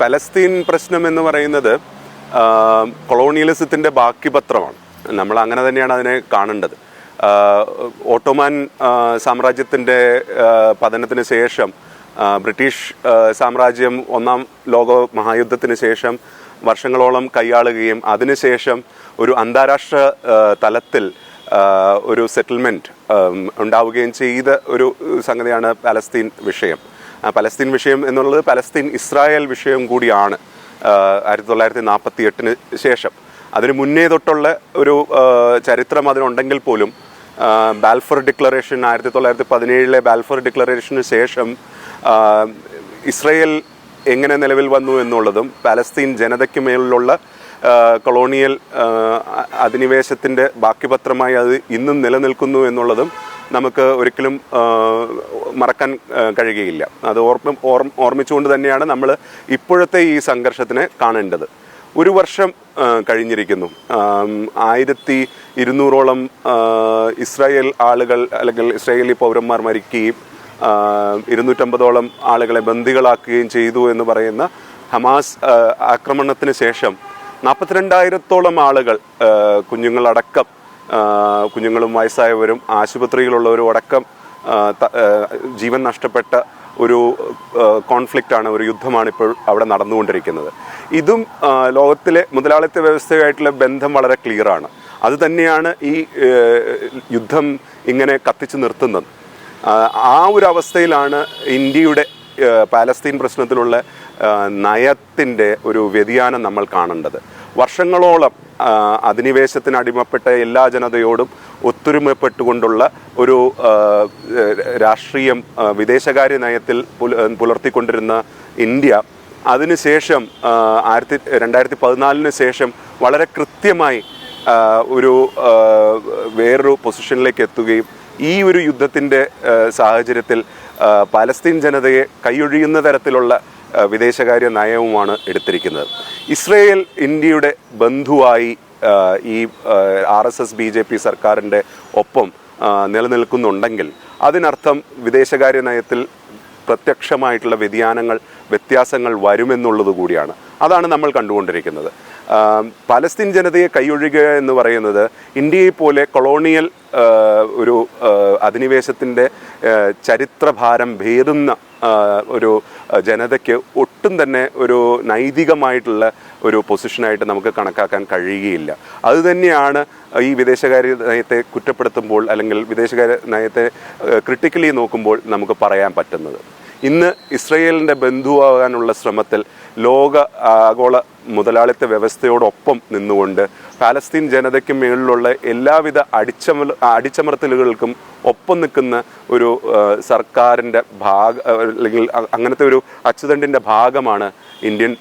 Palestine പ്രശ്നം എന്ന് പറയുന്നത് കൊളോണിയലിസത്തിന്റെ ബാക്കി പത്രമാണ്. നമ്മൾ അങ്ങനെ തന്നെയാണ് അതിനെ കാണേണ്ടത്. ഓട്ടോമാൻ സാമ്രാജ്യത്തിന്റെ പതനത്തിന് ശേഷം ബ്രിട്ടീഷ് സാമ്രാജ്യം ഒന്നാം ലോക മഹായുദ്ധത്തിന് ശേഷം വർഷങ്ങളോളം കൈയാളുകയും അതിനുശേഷം ഒരു അന്താരാഷ്ട്ര തലത്തിൽ ഒരു സെറ്റിൽമെന്റ് ഉണ്ടാവുകയും ചെയ്ത ഒരു സംഗതിയാണ് പലസ്തീൻ വിഷയം. പലസ്തീൻ വിഷയം എന്നുള്ളത് പലസ്തീൻ ഇസ്രായേൽ വിഷയം കൂടിയാണ് ആയിരത്തി തൊള്ളായിരത്തി നാൽപ്പത്തി എട്ടിന് ശേഷം. അതിന് മുന്നേ തൊട്ടുള്ള ഒരു ചരിത്രം അതിനുണ്ടെങ്കിൽ പോലും ബാൽഫർ ഡിക്ലറേഷൻ ആയിരത്തി തൊള്ളായിരത്തി പതിനേഴിലെ ബാൽഫർ ഡിക്ലറേഷന് ശേഷം ഇസ്രയേൽ എങ്ങനെ നിലവിൽ വന്നു എന്നുള്ളതും പലസ്തീൻ ജനതയ്ക്ക് മേലുള്ള കൊളോണിയൽ അധിനിവേശത്തിന്റെ ബാക്കിപത്രമായി അത് ഇന്നും നിലനിൽക്കുന്നു എന്നുള്ളതും നമുക്ക് ഒരിക്കലും മറക്കാൻ കഴിയുകയില്ല. അത് ഓർമ്മ ഓർമ്മ ഓർമ്മിച്ചുകൊണ്ട് തന്നെയാണ് നമ്മൾ ഇപ്പോഴത്തെ ഈ സംഘർഷത്തിനെ കാണേണ്ടത്. ഒരു വർഷം കഴിഞ്ഞിരിക്കുന്നു. ആയിരത്തി ഇരുന്നൂറോളം ഇസ്രായേൽ ആളുകൾ അല്ലെങ്കിൽ ഇസ്രായേലി പൗരന്മാർ മരിക്കുകയും ഇരുന്നൂറ്റമ്പതോളം ആളുകളെ ബന്ദികളാക്കുകയും ചെയ്തു എന്ന് പറയുന്ന ഹമാസ് ആക്രമണത്തിന് ശേഷം നാൽപ്പത്തിരണ്ടായിരത്തോളം ആളുകൾ കുഞ്ഞുങ്ങളടക്കം കുഞ്ഞുങ്ങളും വയസ്സായവരും ആശുപത്രിയിലുള്ളവരും അടക്കം ജീവൻ നഷ്ടപ്പെട്ട ഒരു കോൺഫ്ലിക്റ്റ് ആണ് ഒരു യുദ്ധമാണ് ഇപ്പോൾ അവിടെ നടന്നുകൊണ്ടിരിക്കുന്നത്. ഇതും ലോകത്തിലെ മുതലാളിത്ത വ്യവസ്ഥയുമായിട്ടുള്ള ബന്ധം വളരെ ക്ലിയറാണ് അത് തന്നെയാണ് ഈ യുദ്ധം ഇങ്ങനെ കത്തിച്ചു നിർത്തുന്നത്. ആ, ഒരു അവസ്ഥയിലാണ് ഇന്ത്യയുടെ പാലസ്തീൻ പ്രശ്നത്തിലുള്ള നയത്തിന്റെ ഒരു വ്യതിയാനം നമ്മൾ കാണേണ്ടത്. വർഷങ്ങളോളം അധിനിവേശത്തിന് അടിമപ്പെട്ട എല്ലാ ജനതയോടും ഒത്തൊരുമപ്പെട്ടുകൊണ്ടുള്ള ഒരു രാഷ്ട്രീയം വിദേശകാര്യ നയത്തിൽ പുലർത്തിക്കൊണ്ടിരുന്ന ഇന്ത്യ അതിനുശേഷം ആയിരത്തി രണ്ടായിരത്തി പതിനാലിന് ശേഷം വളരെ കൃത്യമായി ഒരു വേറൊരു പൊസിഷനിലേക്ക് എത്തുകയും ഈ ഒരു യുദ്ധത്തിന്റെ സാഹചര്യത്തിൽ പാലസ്തീൻ ജനതയെ കൈയൊഴിയുന്ന തരത്തിലുള്ള വിദേശകാര്യ നയവുമാണ് എടുത്തിരിക്കുന്നത്. ഇസ്രയേൽ ഇന്ത്യയുടെ ബന്ധുവായി ഈ R S S B J P സർക്കാരിന്റെ ഒപ്പം നിലനിൽക്കുന്നുണ്ടെങ്കിൽ അതിനർത്ഥം വിദേശകാര്യ നയത്തിൽ പ്രത്യക്ഷമായിട്ടുള്ള വ്യതിയാനങ്ങൾ വ്യത്യാസങ്ങൾ വരുമെന്നുള്ളത് കൂടിയാണ്. അതാണ് നമ്മൾ കണ്ടുകൊണ്ടിരിക്കുന്നത്. പലസ്തീൻ ജനതയെ കൈയൊഴുകുക എന്ന് പറയുന്നത് ഇന്ത്യയെ പോലെ കൊളോണിയൽ ഒരു അധിനിവേശത്തിന്റെ ചരിത്രഭാരം ഭേദുന്ന ഒരു ജനതയ്ക്ക് ഒട്ടും തന്നെ ഒരു നൈതികമായിട്ടുള്ള ഒരു പൊസിഷനായിട്ട് നമുക്ക് കണക്കാക്കാൻ കഴിയുകയില്ല. അതുതന്നെയാണ് ഈ വിദേശകാര്യ നയത്തെ കുറ്റപ്പെടുത്തുമ്പോൾ അല്ലെങ്കിൽ വിദേശകാര്യ നയത്തെ ക്രിട്ടിക്കലി നോക്കുമ്പോൾ നമുക്ക് പറയാൻ പറ്റുന്നത്. ഇന്ന് ഇസ്രയേലിന്റെ ബന്ധുവാകാനുള്ള ശ്രമത്തിൽ ലോക ആഗോള മുതലാളിത്ത വ്യവസ്ഥയോടൊപ്പം നിന്നുകൊണ്ട് പാലസ്തീൻ ജനതയ്ക്ക് മേളിലുള്ള എല്ലാവിധ അടിച്ചമർ അടിച്ചമർത്തലുകൾക്കും ഒപ്പം നിൽക്കുന്ന ഒരു സർക്കാരിന്റെ ഭാഗ അല്ലെങ്കിൽ അങ്ങനത്തെ ഒരു അച്ചുതണ്ടിന്റെ ഭാഗമാണ് ഇന്ത്യൻ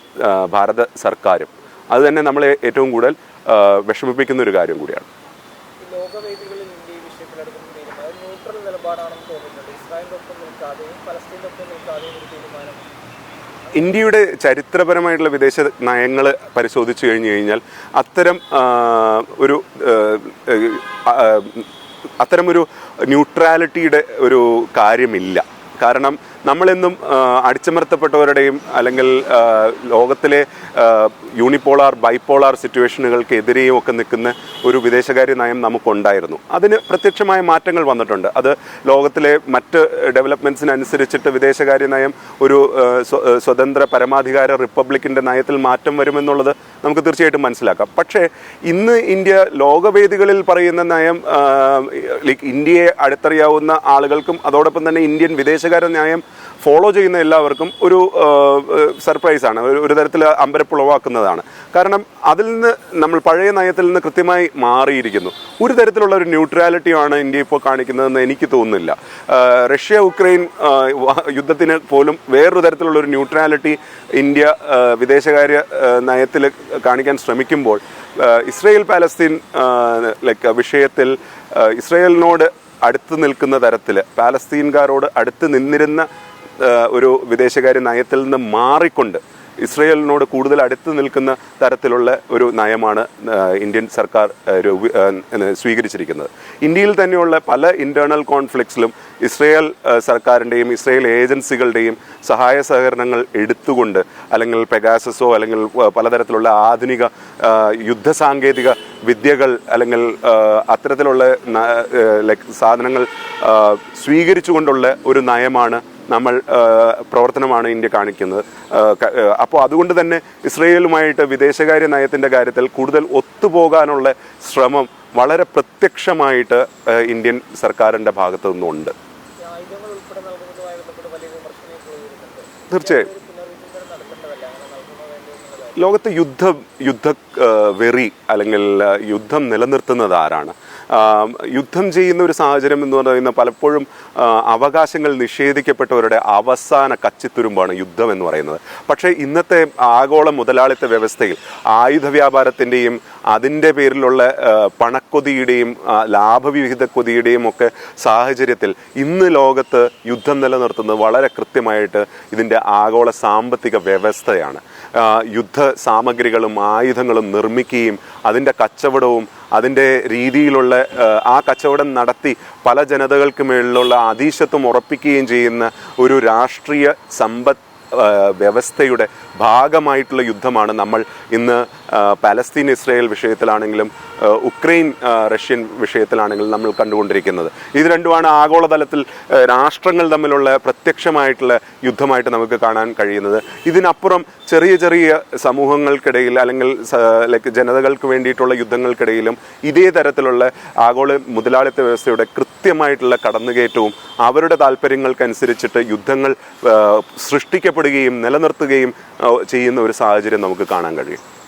ഭാരത സർക്കാരും. അത് തന്നെ നമ്മളെ ഏറ്റവും കൂടുതൽ വിഷമിപ്പിക്കുന്ന ഒരു കാര്യം കൂടിയാണ്. ലോകവേദികളിൽ ഇന്ത്യ ഈ വിഷയത്തിൽ ന്യൂട്രൽ നിലപാടാണെന്ന് തോന്നുന്നുണ്ട്. ഇന്ത്യയുടെ ചരിത്രപരമായിട്ടുള്ള വിദേശ നയങ്ങൾ പരിശോധിച്ചു കഴിഞ്ഞു കഴിഞ്ഞാൽ അത്തരം ഒരു അത്തരമൊരു ന്യൂട്രാലിറ്റിയുടെ ഒരു കാര്യമില്ല. കാരണം നമ്മളെന്നും അടിച്ചമർത്തപ്പെട്ടവരുടെയും അല്ലെങ്കിൽ ലോകത്തിലെ യൂണിപോളാർ യൂണിപ്പോളാർ ബൈപ്പോളാർ സിറ്റുവേഷനുകൾക്കെതിരെയും ഒക്കെ നിൽക്കുന്ന ഒരു വിദേശകാര്യ നയം നമുക്കുണ്ടായിരുന്നു. അതിന് പ്രത്യക്ഷമായ മാറ്റങ്ങൾ വന്നിട്ടുണ്ട്. അത് ലോകത്തിലെ മറ്റ് ഡെവലപ്മെന്റ്സിനനുസരിച്ചിട്ട് വിദേശകാര്യ നയം ഒരു സ്വതന്ത്ര പരമാധികാര റിപ്പബ്ലിക്കിന്റെ നയത്തിൽ മാറ്റം വരുമെന്നുള്ളത് നമുക്ക് തീർച്ചയായിട്ടും മനസ്സിലാക്കാം. പക്ഷേ ഇന്ന് ഇന്ത്യ ലോകവേദികളിൽ പറയുന്ന നയം ലൈക്ക് ഇന്ത്യയെ അടുത്തറിയാവുന്ന ആളുകൾക്കും അതോടൊപ്പം തന്നെ ഇന്ത്യൻ വിദേശകാര്യ നയം ഫോളോ ചെയ്യുന്ന എല്ലാവർക്കും ഒരു സർപ്രൈസാണ് ഒരു- തരത്തിൽ അമ്പരപ്പുളവാക്കുന്നതാണ് കാരണം അതിൽ നിന്ന് നമ്മൾ പഴയ നയത്തിൽ നിന്ന് കൃത്യമായി മാറിയിരിക്കുന്നു. ഒരു തരത്തിലുള്ള ഒരു ന്യൂട്രാലിറ്റിയാണ് ഇന്ത്യ ഇപ്പോൾ കാണിക്കുന്നതെന്ന് എനിക്ക് തോന്നുന്നില്ല. റഷ്യ ഉക്രൈൻ യുദ്ധത്തിന് പോലും വേറൊരു തരത്തിലുള്ള ഒരു ന്യൂട്രാലിറ്റി ഇന്ത്യ വിദേശകാര്യ നയത്തിൽ കാണിക്കാൻ ശ്രമിക്കുമ്പോൾ ഇസ്രയേൽ പാലസ്തീൻ ലൈക്ക് വിഷയത്തിൽ ഇസ്രയേലിനോട് അടുത്ത് നിൽക്കുന്ന തരത്തിൽ പാലസ്തീൻകാരോട് അടുത്ത് നിന്നിരുന്ന ഒരു വിദേശകാര്യ നയത്തിൽ നിന്ന് മാറിക്കൊണ്ട് ഇസ്രയേലിനോട് കൂടുതൽ അടുത്ത് നിൽക്കുന്ന തരത്തിലുള്ള ഒരു നയമാണ് ഇന്ത്യൻ സർക്കാർ സ്വീകരിച്ചിരിക്കുന്നത്. ഇന്ത്യയിൽ തന്നെയുള്ള പല ഇന്റേണൽ കോൺഫ്ലിക്ട്സിലും ഇസ്രയേൽ സർക്കാരിന്റെയും ഇസ്രയേൽ ഏജൻസികളുടെയും സഹായ സഹകരണങ്ങൾ എടുത്തുകൊണ്ട് അല്ലെങ്കിൽ പെഗാസസോ അല്ലെങ്കിൽ പലതരത്തിലുള്ള ആധുനിക യുദ്ധ സാങ്കേതിക വിദ്യകൾ അല്ലെങ്കിൽ അത്തരത്തിലുള്ള സാധനങ്ങൾ സ്വീകരിച്ചുകൊണ്ടുള്ള ഒരു നയമാണ് നമ്മൾ പ്രവർത്തനമാണ് ഇന്ത്യ കാണിക്കുന്നത്. അപ്പോൾ അതുകൊണ്ട് തന്നെ ഇസ്രയേലുമായിട്ട് വിദേശകാര്യ നയത്തിന്റെ കാര്യത്തിൽ കൂടുതൽ ഒത്തുപോകാനുള്ള ശ്രമം വളരെ പ്രത്യക്ഷമായിട്ട് ഇന്ത്യൻ സർക്കാരിന്റെ ഭാഗത്തു നിന്നുണ്ട്. തീർച്ചയായും. ലോകത്ത് യുദ്ധം യുദ്ധ വെറി അല്ലെങ്കിൽ യുദ്ധം നിലനിർത്തുന്നത് ആരാണ്? യുദ്ധം ചെയ്യുന്ന ഒരു സാഹചര്യം എന്ന് പറയുന്ന പലപ്പോഴും അവകാശങ്ങൾ നിഷേധിക്കപ്പെട്ടവരുടെ അവസാന കച്ചിത്തുരുമ്പാണ് യുദ്ധം എന്ന് പറയുന്നത്. പക്ഷേ ഇന്നത്തെ ആഗോള മുതലാളിത്ത വ്യവസ്ഥയിൽ ആയുധ വ്യാപാരത്തിന്റെയും അതിന്റെ പേരിലുള്ള പണക്കൊതിയുടെയും ലാഭവിഹിത കൊതിയുടെയും ഒക്കെ സാഹചര്യത്തിൽ ഇന്ന് ലോകത്ത് യുദ്ധം നിലനിർത്തുന്നത് വളരെ കൃത്യമായിട്ട് ഇതിന്റെ ആഗോള സാമ്പത്തിക വ്യവസ്ഥയാണ്. യുദ്ധ സാമഗ്രികളും ആയുധങ്ങളും നിർമ്മിക്കുകയും അതിന്റെ കച്ചവടവും അതിന്റെ രീതിയിലുള്ള ആ, കച്ചവടം നടത്തി പല ജനതകൾക്ക് മേളിലുള്ള അതീശത്വം ഉറപ്പിക്കുകയും ചെയ്യുന്ന ഒരു രാഷ്ട്രീയ സമ്പദ് വ്യവസ്ഥയുടെ ഭാഗമായിട്ടുള്ള യുദ്ധമാണ് നമ്മൾ ഇന്ന് പലസ്തീൻ ഇസ്രയേൽ വിഷയത്തിലാണെങ്കിലും ഉക്രൈൻ റഷ്യൻ വിഷയത്തിലാണെങ്കിലും നമ്മൾ കണ്ടുകൊണ്ടിരിക്കുന്നത്. ഇത് രണ്ടുമാണ് ആഗോളതലത്തിൽ രാഷ്ട്രങ്ങൾ തമ്മിലുള്ള പ്രത്യക്ഷമായിട്ടുള്ള യുദ്ധമായിട്ട് നമുക്ക് കാണാൻ കഴിയുന്നത്. ഇതിനപ്പുറം ചെറിയ ചെറിയ സമൂഹങ്ങൾക്കിടയിൽ അല്ലെങ്കിൽ ലൈക്ക് ജനതകൾക്ക് വേണ്ടിയിട്ടുള്ള യുദ്ധങ്ങൾക്കിടയിലും ഇതേ തരത്തിലുള്ള ആഗോള മുതലാളിത്ത വ്യവസ്ഥയുടെ കൃത്യമായിട്ടുള്ള കടന്നുകയറ്റവും അവരുടെ താല്പര്യങ്ങൾക്കനുസരിച്ചിട്ട് യുദ്ധങ്ങൾ സൃഷ്ടിക്കപ്പെടുകയും നിലനിർത്തുകയും ചെയ്യുന്ന ഒരു സാഹചര്യം നമുക്ക് കാണാൻ കഴിയും.